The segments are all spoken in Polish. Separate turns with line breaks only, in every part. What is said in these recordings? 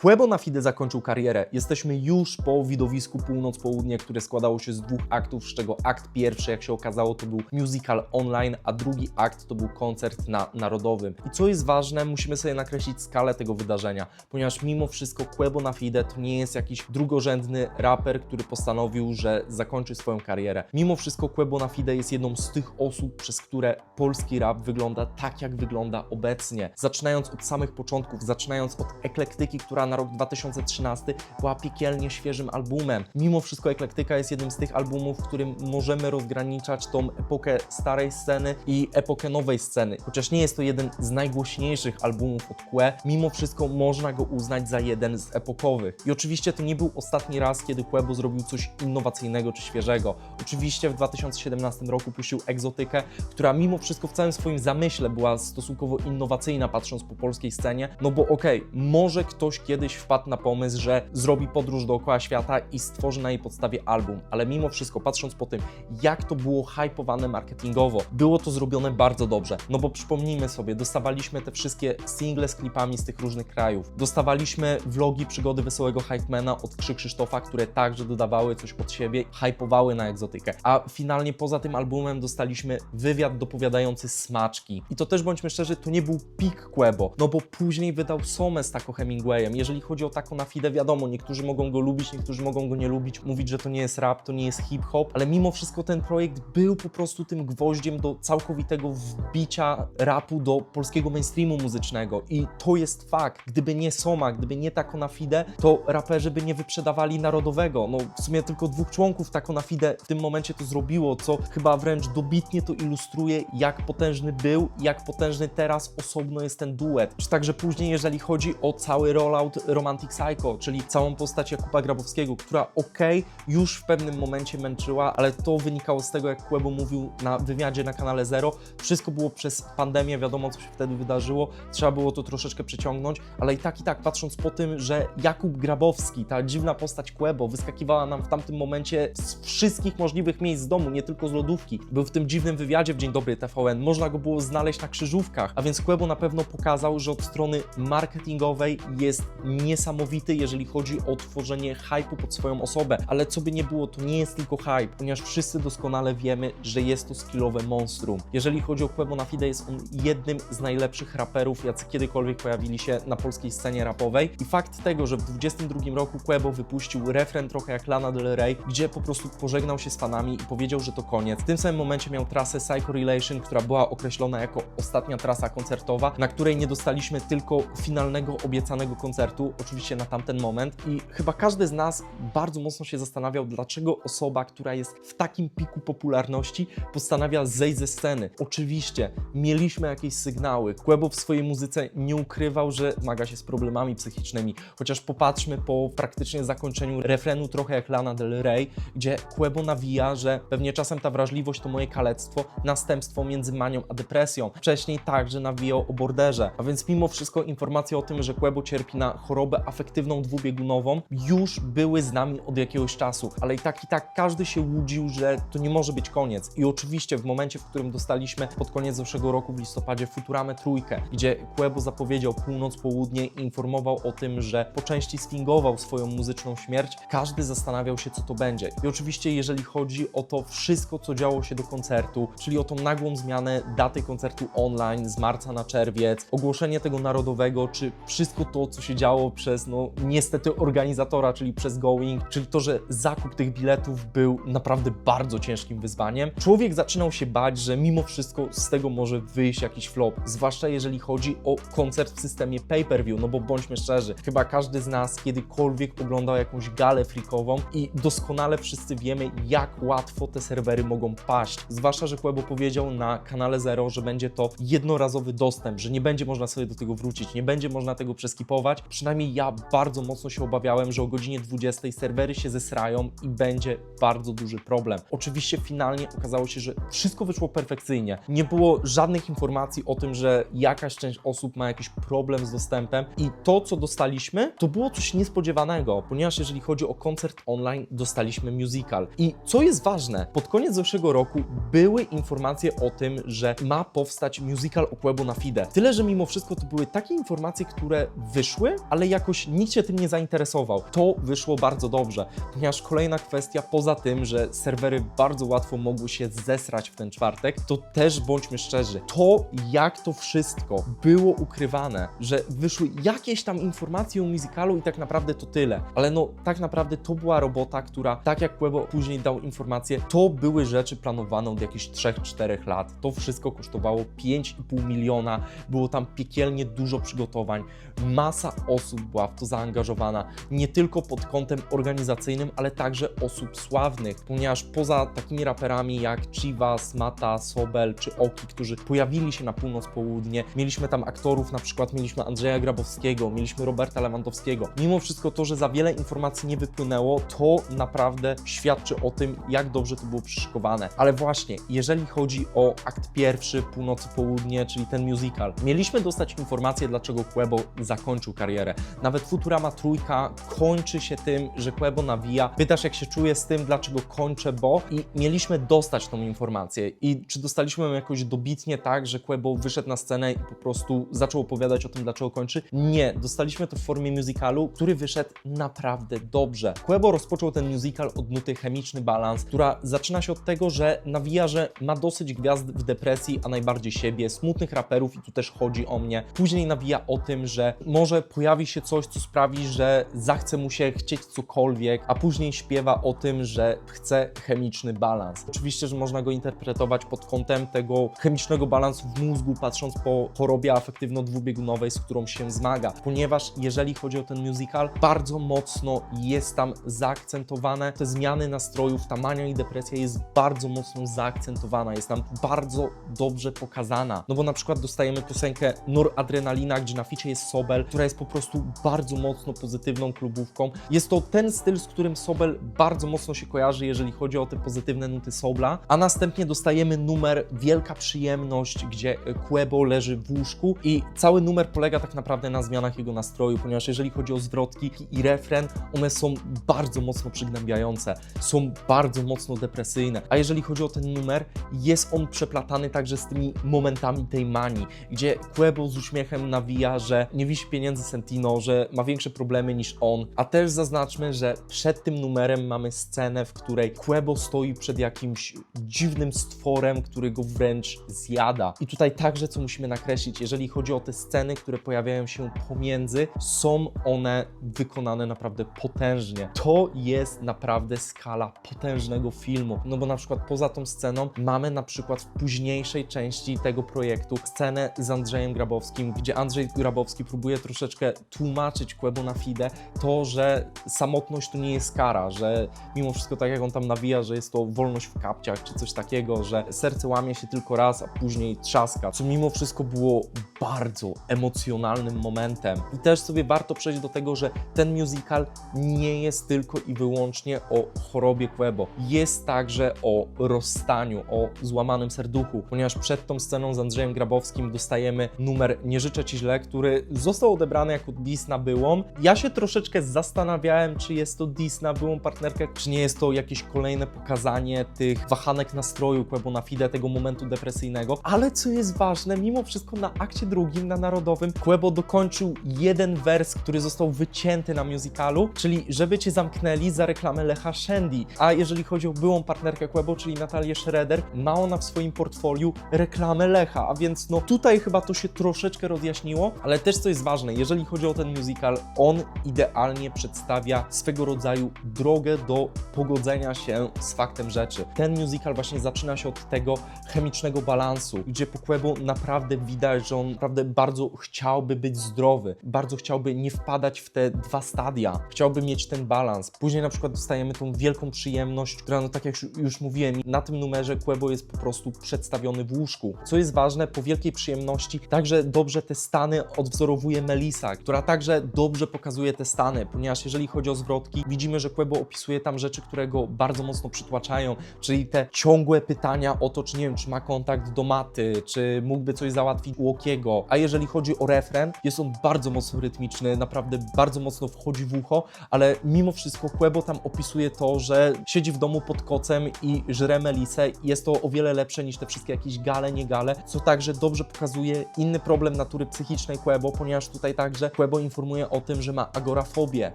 Puebo na Fide zakończył karierę. Jesteśmy już po widowisku Północ-Południe, które składało się z dwóch aktów, z czego akt pierwszy, jak się okazało, to był musical online, a drugi akt to był koncert na Narodowym. I co jest ważne, musimy sobie nakreślić skalę tego wydarzenia, ponieważ mimo wszystko Puebo na Fide to nie jest jakiś drugorzędny raper, który postanowił, że zakończy swoją karierę. Mimo wszystko Puebo na Fide jest jedną z tych osób, przez które polski rap wygląda tak, jak wygląda obecnie. Zaczynając od samych początków, zaczynając od Eklektyki, która na rok 2013 była piekielnie świeżym albumem. Mimo wszystko Eklektyka jest jednym z tych albumów, w którym możemy rozgraniczać tą epokę starej sceny i epokę nowej sceny. Chociaż nie jest to jeden z najgłośniejszych albumów od Kłe, mimo wszystko można go uznać za jeden z epokowych. I oczywiście to nie był ostatni raz, kiedy Kłebo zrobił coś innowacyjnego czy świeżego. Oczywiście w 2017 roku puścił Egzotykę, która mimo wszystko w całym swoim zamyśle była stosunkowo innowacyjna, patrząc po polskiej scenie, no bo okej, może ktoś kiedyś wpadł na pomysł, że zrobi podróż dookoła świata i stworzy na jej podstawie album, ale mimo wszystko, patrząc po tym, jak to było hypowane marketingowo, było to zrobione bardzo dobrze. No bo przypomnijmy sobie, dostawaliśmy te wszystkie single z klipami z tych różnych krajów, dostawaliśmy vlogi przygody Wesołego Hypemana od Krzy Krzysztofa, które także dodawały coś od siebie, hypowały na egzotykę. A finalnie poza tym albumem dostaliśmy wywiad dopowiadający smaczki. I to też bądźmy szczerzy, to nie był pik Quebo, no bo później wydał Somę z Taco Hemingwayem. Jeżeli chodzi o Taco na Fide, wiadomo, niektórzy mogą go lubić, niektórzy mogą go nie lubić, mówić, że to nie jest rap, to nie jest hip-hop, ale mimo wszystko ten projekt był po prostu tym gwoździem do całkowitego wbicia rapu do polskiego mainstreamu muzycznego i to jest fakt. Gdyby nie Soma, gdyby nie Taco na Fide, to raperzy by nie wyprzedawali narodowego. No w sumie tylko dwóch członków Taco na Fide w tym momencie to zrobiło, co chyba wręcz dobitnie to ilustruje, jak potężny był, jak potężny teraz osobno jest ten duet. Czy także później, jeżeli chodzi o cały rollout Romantic Psycho, czyli całą postać Jakuba Grabowskiego, która okej, już w pewnym momencie męczyła, ale to wynikało z tego, jak Kłebo mówił na wywiadzie na kanale Zero, wszystko było przez pandemię, wiadomo co się wtedy wydarzyło, trzeba było to troszeczkę przeciągnąć, ale i tak i tak, patrząc po tym, że Jakub Grabowski, ta dziwna postać Kłebo, wyskakiwała nam w tamtym momencie z wszystkich możliwych miejsc z domu, nie tylko z lodówki, był w tym dziwnym wywiadzie w Dzień Dobry TVN, można go było znaleźć na krzyżówkach, a więc Kłebo na pewno pokazał, że od strony marketingowej jest niesamowity, jeżeli chodzi o tworzenie hype'u pod swoją osobę, ale co by nie było, to nie jest tylko hype, ponieważ wszyscy doskonale wiemy, że jest to skillowe monstrum. Jeżeli chodzi o Quebo na Fide, jest on jednym z najlepszych raperów, jacy kiedykolwiek pojawili się na polskiej scenie rapowej i fakt tego, że w 22 roku Quebo wypuścił refren trochę jak Lana Del Rey, gdzie po prostu pożegnał się z fanami i powiedział, że to koniec. W tym samym momencie miał trasę Psycho Relation, która była określona jako ostatnia trasa koncertowa, na której nie dostaliśmy tylko finalnego obiecanego koncertu, oczywiście na tamten moment i chyba każdy z nas bardzo mocno się zastanawiał, dlaczego osoba, która jest w takim piku popularności, postanawia zejść ze sceny. Oczywiście mieliśmy jakieś sygnały. Quebo w swojej muzyce nie ukrywał, że zmaga się z problemami psychicznymi, chociaż popatrzmy po praktycznie zakończeniu refrenu trochę jak Lana Del Rey, gdzie Quebo nawija, że pewnie czasem ta wrażliwość to moje kalectwo, następstwo między manią a depresją. Wcześniej także nawijał o borderze, a więc mimo wszystko informacje o tym, że Quebo cierpi na chorobę afektywną dwubiegunową już były z nami od jakiegoś czasu, ale i tak i tak każdy się łudził, że to nie może być koniec. I oczywiście w momencie, w którym dostaliśmy pod koniec zeszłego roku w listopadzie Futuramę trójkę, gdzie Quebo zapowiedział północ, południe i informował o tym, że po części sfingował swoją muzyczną śmierć, każdy zastanawiał się, co to będzie. I oczywiście, jeżeli chodzi o to wszystko, co działo się do koncertu, czyli o tą nagłą zmianę daty koncertu online z marca na czerwiec, ogłoszenie tego narodowego, czy wszystko to, co się działo przez, no niestety, organizatora, czyli przez Going, czyli to, że zakup tych biletów był naprawdę bardzo ciężkim wyzwaniem. Człowiek zaczynał się bać, że mimo wszystko z tego może wyjść jakiś flop, zwłaszcza jeżeli chodzi o koncert w systemie pay-per-view, no bo bądźmy szczerzy, chyba każdy z nas kiedykolwiek oglądał jakąś galę freakową i doskonale wszyscy wiemy, jak łatwo te serwery mogą paść. Zwłaszcza, że Quebo powiedział na kanale Zero, że będzie to jednorazowy dostęp, że nie będzie można sobie do tego wrócić, nie będzie można tego przeskipować. Przynajmniej ja bardzo mocno się obawiałem, że o godzinie 20 serwery się zesrają i będzie bardzo duży problem. Oczywiście finalnie okazało się, że wszystko wyszło perfekcyjnie. Nie było żadnych informacji o tym, że jakaś część osób ma jakiś problem z dostępem i to, co dostaliśmy, to było coś niespodziewanego, ponieważ jeżeli chodzi o koncert online, dostaliśmy musical. I co jest ważne, pod koniec zeszłego roku były informacje o tym, że ma powstać musical o Quebo na Fide. Tyle, że mimo wszystko to były takie informacje, które wyszły ale jakoś nikt się tym nie zainteresował. To wyszło bardzo dobrze, ponieważ kolejna kwestia, poza tym, że serwery bardzo łatwo mogły się zesrać w ten czwartek, to też bądźmy szczerzy, to jak to wszystko było ukrywane, że wyszły jakieś tam informacje o musicalu i tak naprawdę to tyle. Ale no, tak naprawdę to była robota, która, tak jak Quebo później dał informację, to były rzeczy planowane od jakichś 3-4 lat. To wszystko kosztowało 5,5 miliona, było tam piekielnie dużo przygotowań, masa osób była w to zaangażowana, nie tylko pod kątem organizacyjnym, ale także osób sławnych, ponieważ poza takimi raperami jak Chivas, Mata, Sobel czy Oki, którzy pojawili się na północ-południe, mieliśmy tam aktorów, na przykład mieliśmy Andrzeja Grabowskiego, mieliśmy Roberta Lewandowskiego. Mimo wszystko to, że za wiele informacji nie wypłynęło, to naprawdę świadczy o tym, jak dobrze to było przyszykowane. Ale właśnie, jeżeli chodzi o akt pierwszy, północy-południe, czyli ten musical, mieliśmy dostać informację, dlaczego Quebo zakończył karierę. Nawet Futurama trójka kończy się tym, że Quebo nawija. Pytasz, jak się czuje z tym, dlaczego kończę, bo i mieliśmy dostać tą informację. I czy dostaliśmy ją jakoś dobitnie tak, że Quebo wyszedł na scenę i po prostu zaczął opowiadać o tym, dlaczego kończy? Nie, dostaliśmy to w formie musicalu, który wyszedł naprawdę dobrze. Quebo rozpoczął ten musical od nuty Chemiczny Balans, która zaczyna się od tego, że nawija, że ma dosyć gwiazd w depresji, a najbardziej siebie, smutnych raperów i tu też chodzi o mnie. Później nawija o tym, że może pojawi się coś, co sprawi, że zachce mu się chcieć cokolwiek, a później śpiewa o tym, że chce chemiczny balans. Oczywiście, że można go interpretować pod kątem tego chemicznego balansu w mózgu, patrząc po chorobie afektywno-dwubiegunowej, z którą się zmaga, ponieważ jeżeli chodzi o ten musical, bardzo mocno jest tam zaakcentowane te zmiany nastrojów, ta mania i depresja jest bardzo mocno zaakcentowana, jest nam bardzo dobrze pokazana. No bo na przykład dostajemy piosenkę Noradrenalina, gdzie na ficie jest Sobel, która jest po prostu bardzo mocno pozytywną klubówką. Jest to ten styl, z którym Sobel bardzo mocno się kojarzy, jeżeli chodzi o te pozytywne nuty Sobla, a następnie dostajemy numer Wielka Przyjemność, gdzie Quebo leży w łóżku i cały numer polega tak naprawdę na zmianach jego nastroju, ponieważ jeżeli chodzi o zwrotki i refren, one są bardzo mocno przygnębiające, są bardzo mocno depresyjne, a jeżeli chodzi o ten numer, jest on przeplatany także z tymi momentami tej manii, gdzie Quebo z uśmiechem nawija, że nie wisi pieniędzy Sentino, że ma większe problemy niż on, a też zaznaczmy, że przed tym numerem mamy scenę, w której Quebo stoi przed jakimś dziwnym stworem, który go wręcz zjada. I tutaj także co musimy nakreślić, jeżeli chodzi o te sceny, które pojawiają się pomiędzy, są one wykonane naprawdę potężnie. To jest naprawdę skala potężnego filmu. No bo na przykład poza tą sceną mamy na przykład w późniejszej części tego projektu scenę z Andrzejem Grabowskim, gdzie Andrzej Grabowski próbuje troszeczkę tłumaczyć Quebo na Fide to, że samotność to nie jest kara, że mimo wszystko tak jak on tam nawija, że jest to wolność w kapciach czy coś takiego, że serce łamie się tylko raz, a później trzaska, co mimo wszystko było bardzo emocjonalnym momentem. I też sobie warto przejść do tego, że ten musical nie jest tylko i wyłącznie o chorobie Quebo. Jest także o rozstaniu, o złamanym serduchu, ponieważ przed tą sceną z Andrzejem Grabowskim dostajemy numer Nie życzę Ci źle, który został odebrany jako diss na byłą. Ja się troszeczkę zastanawiałem, czy jest to diss na byłą partnerkę, czy nie jest to jakieś kolejne pokazanie tych wahanek nastroju Quebo na Fide, tego momentu depresyjnego, ale co jest ważne, mimo wszystko na akcie drugim, na Narodowym, Quebo dokończył jeden wers, który został wycięty na musicalu, czyli żeby Cię zamknęli za reklamę Lecha Shandy. A jeżeli chodzi o byłą partnerkę Quebo, czyli Natalię Schroeder, ma ona w swoim portfoliu reklamę Lecha, a więc no tutaj chyba to się troszeczkę rozjaśniło, ale też co jest ważne, jeżeli chodzi o ten musical, on idealnie przedstawia swego rodzaju drogę do pogodzenia się z faktem rzeczy. Ten musical właśnie zaczyna się od tego chemicznego balansu, gdzie po Quebo naprawdę widać, że on naprawdę bardzo chciałby być zdrowy, bardzo chciałby nie wpadać w te dwa stadia, chciałby mieć ten balans. Później na przykład dostajemy tą wielką przyjemność, która, no tak jak już- mówiłem, na tym numerze Quebo jest po prostu przedstawiony w łóżku. Co jest ważne, po wielkiej przyjemności także dobrze te stany odwzorowuje Melisa, która także dobrze pokazuje te stany, ponieważ jeżeli chodzi o zwrotki, widzimy, że Quebo opisuje tam rzeczy, które go bardzo mocno przytłaczają, czyli te ciągłe pytania o to, czy nie wiem, czy ma kontakt do maty, czy mógłby coś załatwić u Łokiego. A jeżeli chodzi o refren, jest on bardzo mocno rytmiczny, naprawdę bardzo mocno wchodzi w ucho, ale mimo wszystko Quebo tam opisuje to, że siedzi w domu pod kocem i żre Melisę jest to o wiele lepsze niż te wszystkie jakieś gale, nie gale, co także dobrze pokazuje inny problem natury psychicznej Quebo, ponieważ tutaj także Quebo informuje o tym, że ma agorafobię,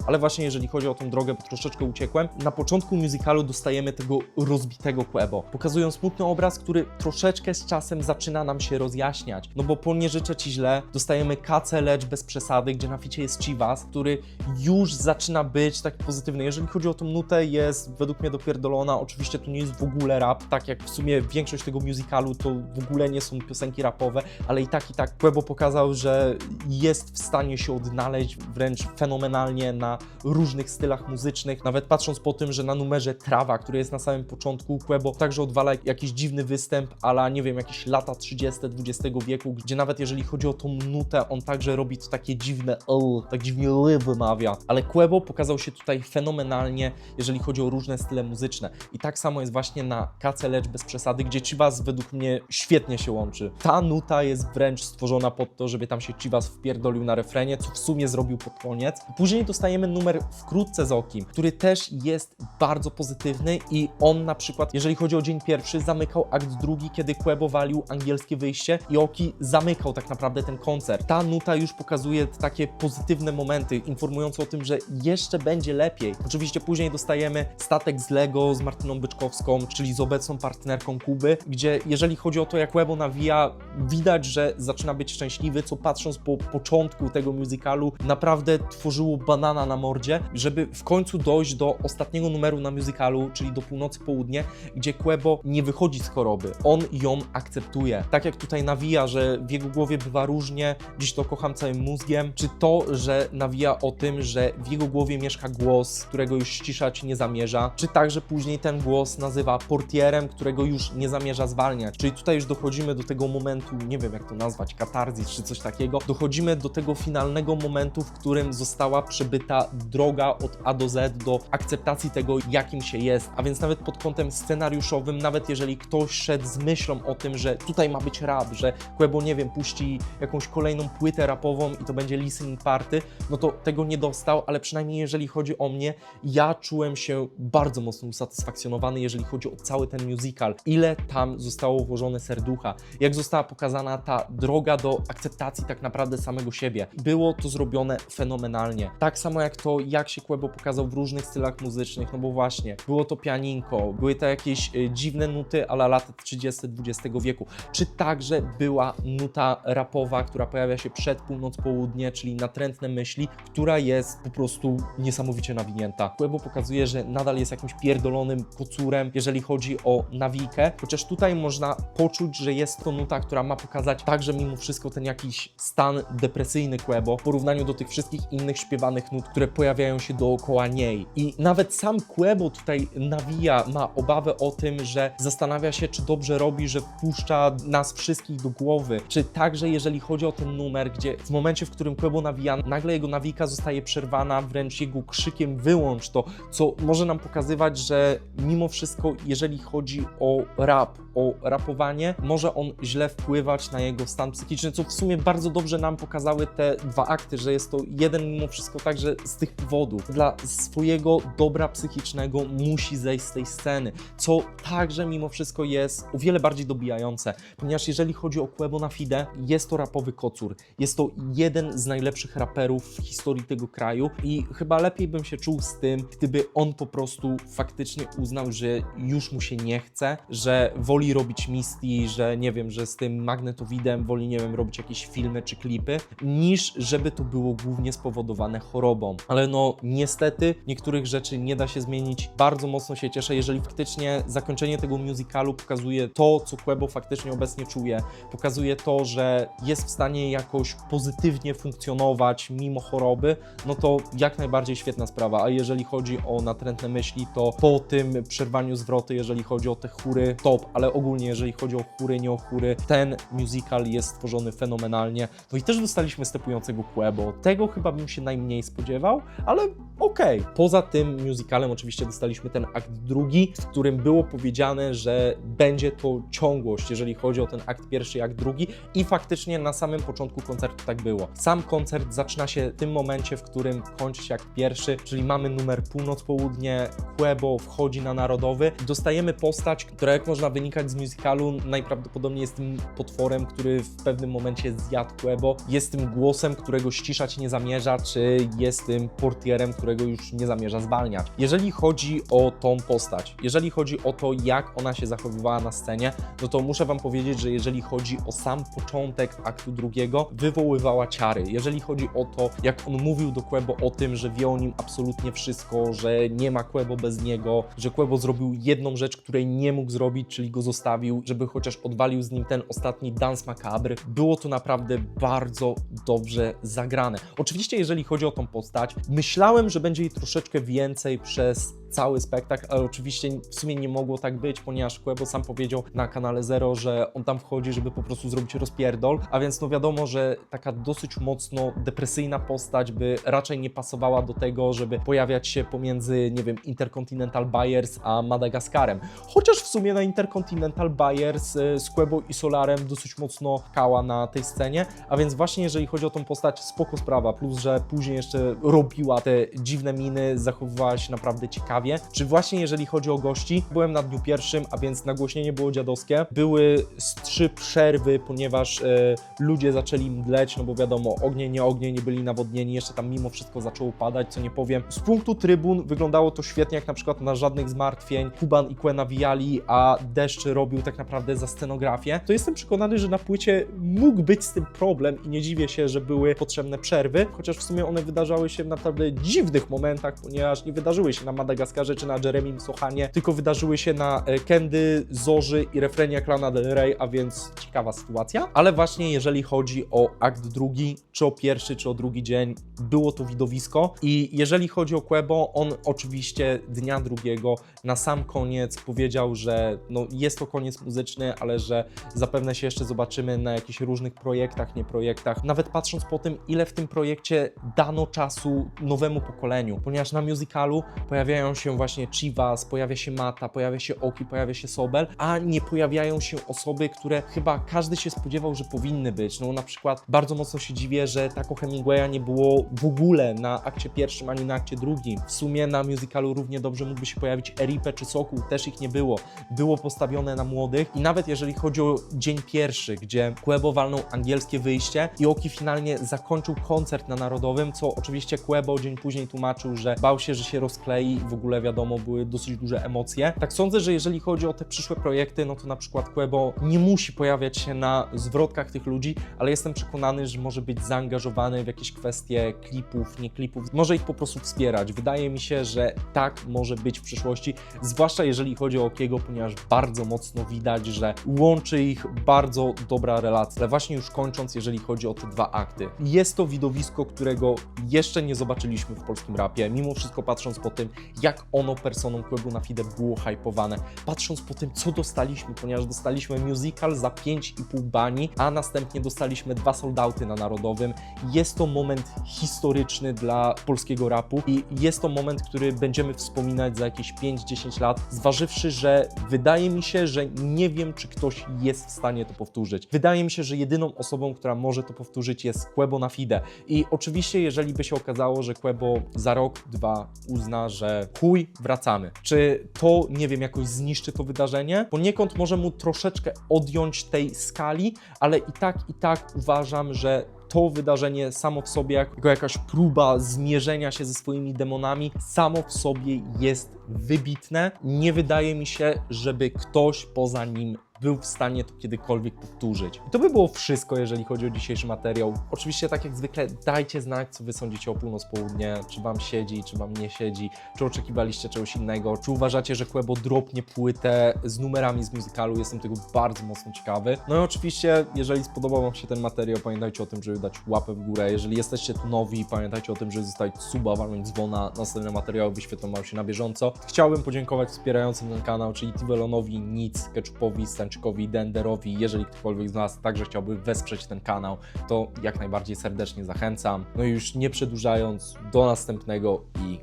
ale właśnie jeżeli chodzi o tą drogę, bo troszeczkę uciekłem, na początku musicalu dostajemy tego rozbitego Quebo. Pokazują smutny obraz, który troszeczkę z czasem zaczyna nam się rozjaśniać, no bo po nie życzę Ci źle, dostajemy kacę, lecz bez przesady, gdzie na ficie jest Chivas, który już zaczyna być taki pozytywny. Jeżeli chodzi o tą nutę, jest według mnie dopierdolona, oczywiście to nie jest w ogóle rap, tak jak w sumie większość tego musicalu to w ogóle nie są piosenki rapowe, ale i tak i tak Quebo pokazał, że jest w stanie się odnaleźć wręcz fenomenalnie na różnych stylach muzycznych, nawet patrząc po tym, że na numerze Trawa, który jest na samym początku, Quebo także odwala jakiś dziwny występ, ale nie wiem, jakieś lata 30. XX wieku, gdzie nawet jeżeli chodzi o tą nutę, on także robi to takie dziwne l, tak dziwnie ly wymawia, ale Quebo pokazał się tutaj fenomenalnie, jeżeli chodzi o różne style muzyczne i tak samo jest właśnie na Kace Lecz bez przesady, gdzie Chivas według mnie świetnie się łączy. Ta nuta jest wręcz stworzona pod to, żeby tam się Chivas wpierdolił na refrenie, co w sumie zrobił pod koniec. Później dostajemy numer wkrótce z Okim, który też jest bardzo pozytywny i on na przykład, jeżeli chodzi o dzień pierwszy, zamykał akt drugi, kiedy Quebo walił angielskie wyjście i Oki zamykał tak naprawdę ten koncert. Ta nuta już pokazuje takie pozytywne momenty, informujące o tym, że jeszcze będzie lepiej. Oczywiście później dostajemy statek z Lego z Martyną Byczkowską, czyli z obecną partnerką Kuby, gdzie jeżeli chodzi o to, jak Quebo nawija, widać, że zaczyna być szczęśliwy, co patrząc po początku tego musicalu, naprawdę tworzyło banana na mordzie, żeby w końcu dojść do ostatniego numeru na musicalu, czyli do północy południe, gdzie Quebo nie wychodzi z choroby. On ją akceptuje. Tak jak tutaj nawija, że w jego głowie bywa różnie, dziś to kocham całym mózgiem, czy to, że nawija o tym, że w jego głowie mieszka głos, którego już ściszać nie zamierza, czy także później ten głos nazywa portierem, którego już nie zamierza zwalniać. Czyli tutaj już dochodzimy do tego momentu, nie wiem jak to nazwać, katarzis czy coś takiego, dochodzimy do tego finalnego momentu, w którym została przebyta droga od A do Z do akceptacji tego, jakim się jest. A więc nawet pod kątem scenariuszowym, nawet jeżeli ktoś szedł z myślą o tym, że tutaj ma być rap, że Quebo, nie wiem, puści jakąś kolejną płytę rapową i to będzie listening party, no to tego nie dostał, ale przynajmniej jeżeli chodzi o mnie, ja czułem się bardzo mocno usatysfakcjonowany, jeżeli chodzi o cały ten musical. Ile tam zostało włożone serducha, jak została pokazana ta droga do akceptacji tak naprawdę samego siebie. Było to zrobione fenomenalnie. Tak samo jak to, jak się Quebo pokazał w różnych stylach muzycznych, no bo właśnie, było to pianinko, były to jakieś y, dziwne nuty ala lat 30. XX wieku, czy także była nuta rapowa, która pojawia się przed północ-południe, czyli natrętne myśli, która jest po prostu niesamowicie nawinięta. Quebo pokazuje, że nadal jest jakimś pierdolonym kocurem, jeżeli chodzi o nawikę, chociaż tutaj można poczuć, że jest to nuta, która ma pokazać także mimo wszystko ten jakiś stan depresyjny Quebo w porównaniu do tych wszystkich innych śpiewanych nut, które pojawiają się dookoła niej. I nawet sam Quebo tutaj nawija, ma obawę o tym, że zastanawia się, czy dobrze robi, że wpuszcza nas wszystkich do głowy, czy także jeżeli chodzi o ten numer, gdzie w momencie, w którym Quebo nawija, nagle jego nawika zostaje przerwana wręcz jego krzykiem wyłącz to, co może nam pokazywać, że mimo wszystko, jeżeli chodzi o rap, o rapowanie, może on źle wpływać na jego stan psychiczny, co w sumie bardzo dobrze nam pokazały te dwa akty, że jest to jeden mimo wszystko także z tych powodów. Dla swojego dobra psychicznego musi zejść z tej sceny, co także mimo wszystko jest o wiele bardziej dobijające, ponieważ jeżeli chodzi o Quebo na Fide, jest to rapowy kocur. Jest to jeden z najlepszych raperów w historii tego kraju i chyba lepiej bym się czuł z tym, gdyby on po prostu faktycznie uznał, że już mu się nie chce, że woli robić Misty, że nie wiem, że z tym magnetowidem woli, nie wiem, robić jakieś filmy czy klipy, niż żeby to było głównie spowodowane chorobą. Ale no, niestety niektórych rzeczy nie da się zmienić. Bardzo mocno się cieszę, jeżeli faktycznie zakończenie tego musicalu pokazuje to, co Quebo faktycznie obecnie czuje. Pokazuje to, że jest w stanie jakoś pozytywnie funkcjonować mimo choroby, no to jak najbardziej świetna sprawa. A jeżeli chodzi o natrętne myśli, to po tym przerwaniu zwroty, jeżeli chodzi o te chóry, top, ale ogólnie jeżeli chodzi o chóry, nie o chóry, ten musical jest stworzony fenomenalnie. No i też dostaliśmy stepującego Quebo. Tego chyba bym się najmniej spodziewał, ale okej. Poza tym musicalem oczywiście dostaliśmy ten akt drugi, w którym było powiedziane, że będzie to ciągłość, jeżeli chodzi o ten akt pierwszy i akt drugi i faktycznie na samym początku koncertu tak było. Sam koncert zaczyna się w tym momencie, w którym kończy się akt pierwszy, czyli mamy numer północ-południe, Quebo wchodzi na narodowy, dostajemy postać, która jak można wynikać z musicalu najprawdopodobniej jest tym potworem, który w pewnym momencie zjadł Quebo, jest tym głosem, którego ściszać nie zamierza, czy jest tym portierem, którego już nie zamierza zwalniać. Jeżeli chodzi o tą postać, jeżeli chodzi o to, jak ona się zachowywała na scenie, no to muszę Wam powiedzieć, że jeżeli chodzi o sam początek aktu drugiego, wywoływała ciary. Jeżeli chodzi o to, jak on mówił do Quebo o tym, że wie o nim absolutnie wszystko, że nie ma Quebo bez niego, że Quebo zrobił jedną rzecz, której nie mógł zrobić, czyli go zostawił, żeby chociaż odwalił z nim ten ostatni dans macabre. Było to naprawdę bardzo dobrze zagrane. Oczywiście, jeżeli chodzi o tą postać, myślałem, że będzie jej troszeczkę więcej przez cały spektakl, ale oczywiście w sumie nie mogło tak być, ponieważ Quebo sam powiedział na kanale Zero, że on tam wchodzi, żeby po prostu zrobić rozpierdol, a więc no wiadomo, że taka dosyć mocno depresyjna postać by raczej nie pasowała do tego, żeby pojawiać się pomiędzy, nie wiem, Intercontinental Buyers a Madagaskarem. Chociaż w sumie na Intercontinental Buyers e, z Quebo i Solarem dosyć mocno kała na tej scenie, a więc właśnie jeżeli chodzi o tą postać, spoko sprawa, plus, że później jeszcze robiła te dziwne miny, zachowywała się naprawdę ciekawie. Czy właśnie jeżeli chodzi o gości, byłem na dniu pierwszym, a więc nagłośnienie było dziadowskie. Były trzy przerwy, ponieważ e, ludzie zaczęli mdleć, no bo wiadomo, ognie, nie ognie, nie byli nawodnieni, jeszcze tam mimo wszystko zaczęło padać, co nie powiem. Z punktu trybun wyglądało to świetnie, jak na przykład na żadnych zmartwień Kuban i Kue nawijali, a deszcz robił tak naprawdę za scenografię. To jestem przekonany, że na płycie mógł być z tym problem i nie dziwię się, że były potrzebne przerwy, chociaż w sumie one wydarzały się w naprawdę dziwnych momentach, ponieważ nie wydarzyły się na Madagaskarze czy na Jeremim Sochanie, tylko wydarzyły się na e, Candy, Zorzy i refrenie Lana Del Rey, a więc ciekawa sytuacja. Ale właśnie jeżeli chodzi o akt drugi, czy o pierwszy, czy o drugi dzień, było to widowisko i jeżeli chodzi o Quebo, on oczywiście dnia drugiego na sam koniec powiedział, że no, jest to koniec muzyczny, ale że zapewne się jeszcze zobaczymy na jakichś różnych projektach, nie projektach. Nawet patrząc po tym, ile w tym projekcie dano czasu nowemu pokoleniu, ponieważ na musicalu pojawiają się właśnie Chivas, pojawia się Mata, pojawia się Oki, pojawia się Sobel, a nie pojawiają się osoby, które chyba każdy się spodziewał, że powinny być. No na przykład bardzo mocno się dziwię, że Taco Hemingwaya nie było w ogóle na akcie pierwszym ani na akcie drugim. W sumie na musicalu równie dobrze mógłby się pojawić Eripe czy Sokół, też ich nie było. Było postawione na młodych i nawet jeżeli chodzi o dzień pierwszy, gdzie Quebo walnął angielskie wyjście i Oki finalnie zakończył koncert na Narodowym, co oczywiście Quebo dzień później tłumaczył, że bał się, że się rozklei w ogóle wiadomo, były dosyć duże emocje. Tak sądzę, że jeżeli chodzi o te przyszłe projekty, no to na przykład Quebo nie musi pojawiać się na zwrotkach tych ludzi, ale jestem przekonany, że może być zaangażowany w jakieś kwestie klipów, nie klipów, może ich po prostu wspierać. Wydaje mi się, że tak może być w przyszłości, zwłaszcza jeżeli chodzi o Okiego, ponieważ bardzo mocno widać, że łączy ich bardzo dobra relacja. Ale właśnie już kończąc, jeżeli chodzi o te dwa akty, jest to widowisko, którego jeszcze nie zobaczyliśmy w polskim rapie, mimo wszystko patrząc po tym, jak ono personą Kwebu na Fide było hypowane, patrząc po tym, co dostaliśmy, ponieważ dostaliśmy musical za 5,5 bani, a następnie dostaliśmy dwa soldauty na Narodowym. Jest to moment historyczny dla polskiego rapu i jest to moment, który będziemy wspominać za jakieś 5-10 lat, zważywszy, że wydaje mi się, że nie wiem, czy ktoś jest w stanie to powtórzyć. Wydaje mi się, że jedyną osobą, która może to powtórzyć jest Quebo na Fide. I oczywiście, jeżeli by się okazało, że Quebo za rok, dwa uzna, że chuj, wracamy. Czy to, nie wiem, jakoś zniszczy to wydarzenie? Poniekąd może mu troszeczkę odjąć tej skali, ale i tak, i tak uważam, że to wydarzenie samo w sobie, jako jakaś próba zmierzenia się ze swoimi demonami, samo w sobie jest wybitne. Nie wydaje mi się, żeby ktoś poza nim był w stanie to kiedykolwiek powtórzyć. I to by było wszystko, jeżeli chodzi o dzisiejszy materiał. Oczywiście, tak jak zwykle, dajcie znać, co wy sądzicie o północ-południe, czy wam siedzi, czy wam nie siedzi, czy oczekiwaliście czegoś innego, czy uważacie, że Quebo dropnie płytę z numerami z musicalu, jestem tego bardzo mocno ciekawy. No i oczywiście, jeżeli spodobał wam się ten materiał, pamiętajcie o tym, żeby dać łapę w górę. Jeżeli jesteście tu nowi, pamiętajcie o tym, żeby zostawić suba, walnąć dzwona, następne materiały wyświetlą wam się na bieżąco. Chciałbym podziękować wspierającym ten kanał, czyli Tivelonowi, Nic, Ketchupowi, Stani Stańczykowi, Denderowi. Jeżeli ktokolwiek z nas także chciałby wesprzeć ten kanał, to jak najbardziej serdecznie zachęcam. No i już nie przedłużając, do następnego i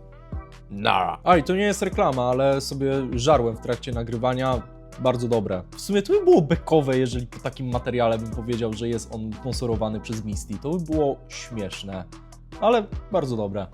nara. A i to nie jest reklama, ale sobie żarłem w trakcie nagrywania. Bardzo dobre. W sumie to by było bekowe, jeżeli po takim materiale bym powiedział, że jest on sponsorowany przez Misty. To by było śmieszne, ale bardzo dobre.